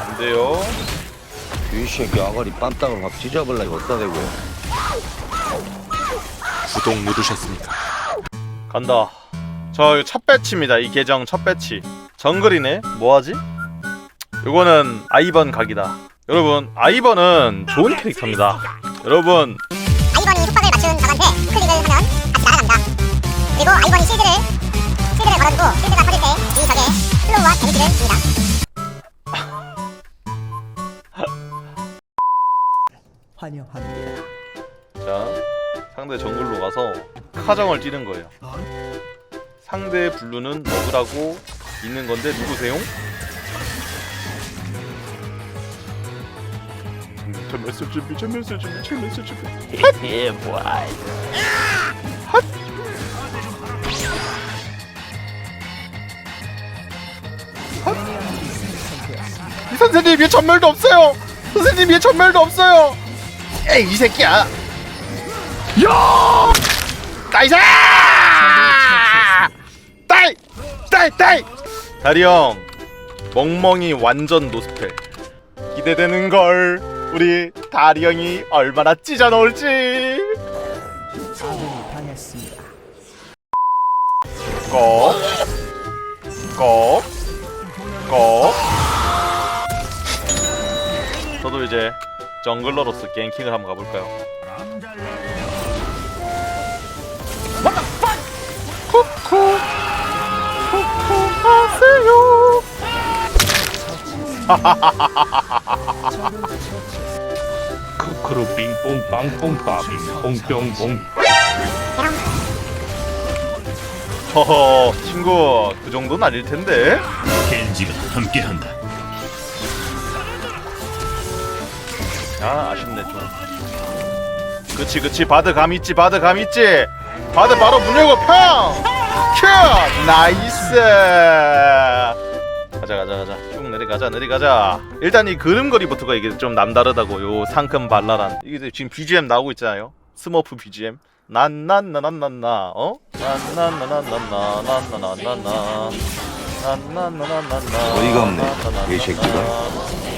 안 돼요. 이 새끼 아가리 빰땅을 확 찢어버려 이거 어디다 대고 구독 누르셨습니까? 간다. 저 이거 첫 배치입니다. 이 계정 첫 배치. 정글이네. 뭐하지? 요거는 아이번 각이다. 여러분 아이번은 좋은 캐릭터입니다. 여러분 아이번이 속박을 맞춘 적한테 클릭을 하면 같이 날아갑니다. 그리고 아이번이 실드를 실드를 걸어주고 실드가 터질 때 슬로우와 데미지를 줍니다. 환영합니다. 자 상대 정글로 가서 카정을 찌는 거예요. 상대 블루는 먹으라고 있는 건데 누구세요? 전멸수 준비, 전멸수 준비, 전멸수 준비. 예 뭐야 이 선생님 위에 전멸도 없어요. 선생님 위에 전멸도 없어요. 에이 이 새끼야. 야! 나이스! 딸! 딸! 딸! 다리 형 멍멍이 완전 노스펠 기대되는 걸 우리 다리 형이 얼마나 찢어 당했습니다. 꼭 꼭, 꼭. 저도 이제 정글러로서 갱킹을 한번 가볼까요? 쿠쿠 쿠쿠 하세요. 크크루 빙뽕 빵뽕 빠빙 뽕뿅뽕 허허 친구 그 정도는 아닐 텐데. 겐지가 함께한다 아 아쉽네 좀 그치 그치 바드 감 있지 바드 감 있지 바드 바로 문 열고 평큐 나이스 가자 가자 가자 쭉 내려가자 내려가자 일단 이 그림거리부터가 이게 좀 남다르다고 요 상큼 발랄한 이게 지금 BGM 나오고 있잖아요 스머프 BGM 난난나난난나 어? 난난나난난나 난난나난난나 어이가 없네, 이 새끼가.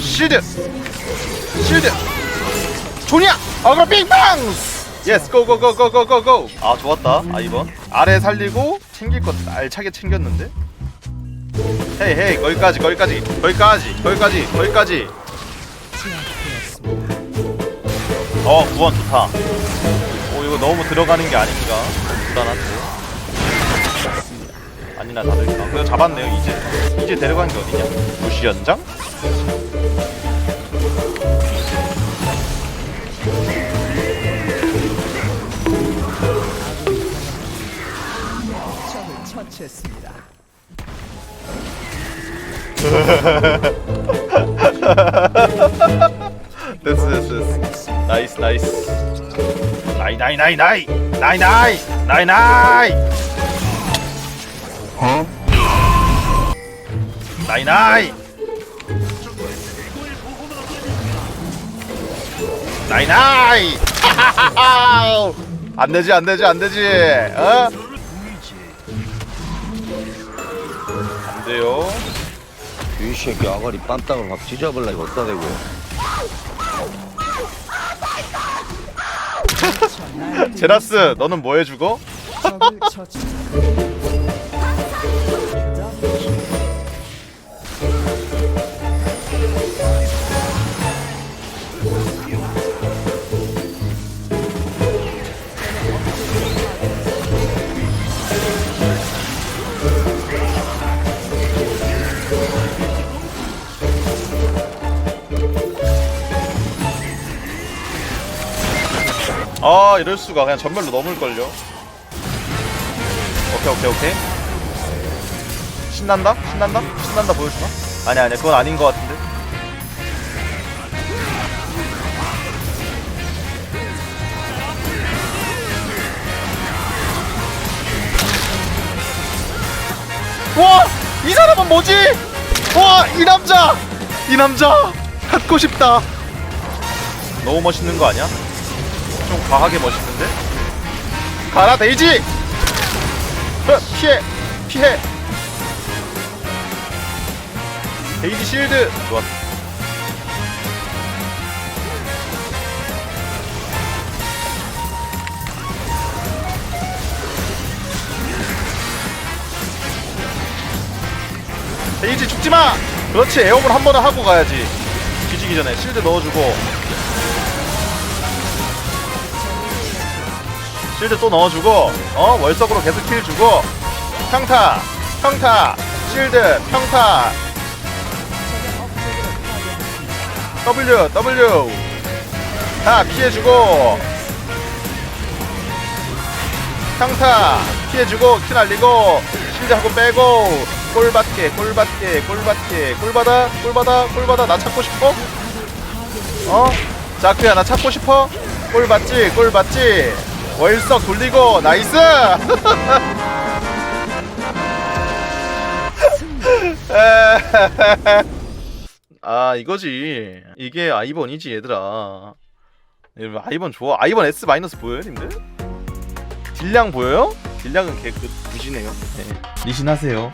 실드. 실드. 조니야 어그로 빙빵스 예스 고고고고고고고 아 좋았다. 아 이번. 아래 살리고 챙길 것 알차게 챙겼는데? 헤이 헤이 거기까지 거기까지 거기까지 거기까지 거기까지. 어 구원 좋다. 오 이거 너무 들어가는 게 아닌가 불안한데 아니나 다들. 아, 그래 잡았네요 이제. 이제 데려간 게 어디냐? 무시 연장? 처치했습니다. 됐어 됐어 됐어. 나이스 나이스. 나이 나이 나이 나이! 나이 나이! 나이 나이 나이 나이. 나이 나이. 안 되지 안 되지 안 되지. 어? 안 돼요. 이 새끼 아가리 빰땅을 확 찢어버려 이거 어디다 대고. 제라스 너는 뭐 해주고? 적을 처치 아 이럴 수가 그냥 전멸로 넘을 걸요 오케이 오케이 오케이 신난다? 신난다? 신난다 보여주나? 아니 아니 그건 아닌 것 같은데 와! 이 사람은 뭐지? 와! 이 남자! 이 남자! 갖고 싶다 너무 멋있는 거 아니야? 좀 과하게 멋있는데? 가라 데이지! 흐, 피해! 피해! 데이지 실드! 좋았다 데이지 죽지마! 그렇지 에어볼 한 번은 하고 가야지 뒤지기 전에 실드 넣어주고 실드 또 넣어주고 어 월석으로 계속 킬 주고 평타 평타 실드 평타 W W 다 피해주고 평타 피해주고 키 날리고 실드 하고 빼고 꼴받게 꼴받게 꼴받게 꼴받아 꼴받아 꼴받아 나 찾고 싶어? 어? 자크야 나 찾고 싶어? 꼴받지 꼴받지 월석 돌리고 나이스 아 이거지 이게 아이번이지 얘들아 여러분 아이번 좋아 아이번 S 마이너스 보여요 님들? 딜량 보여요? 딜량은 개끝 무시네요 네. 리신 하세요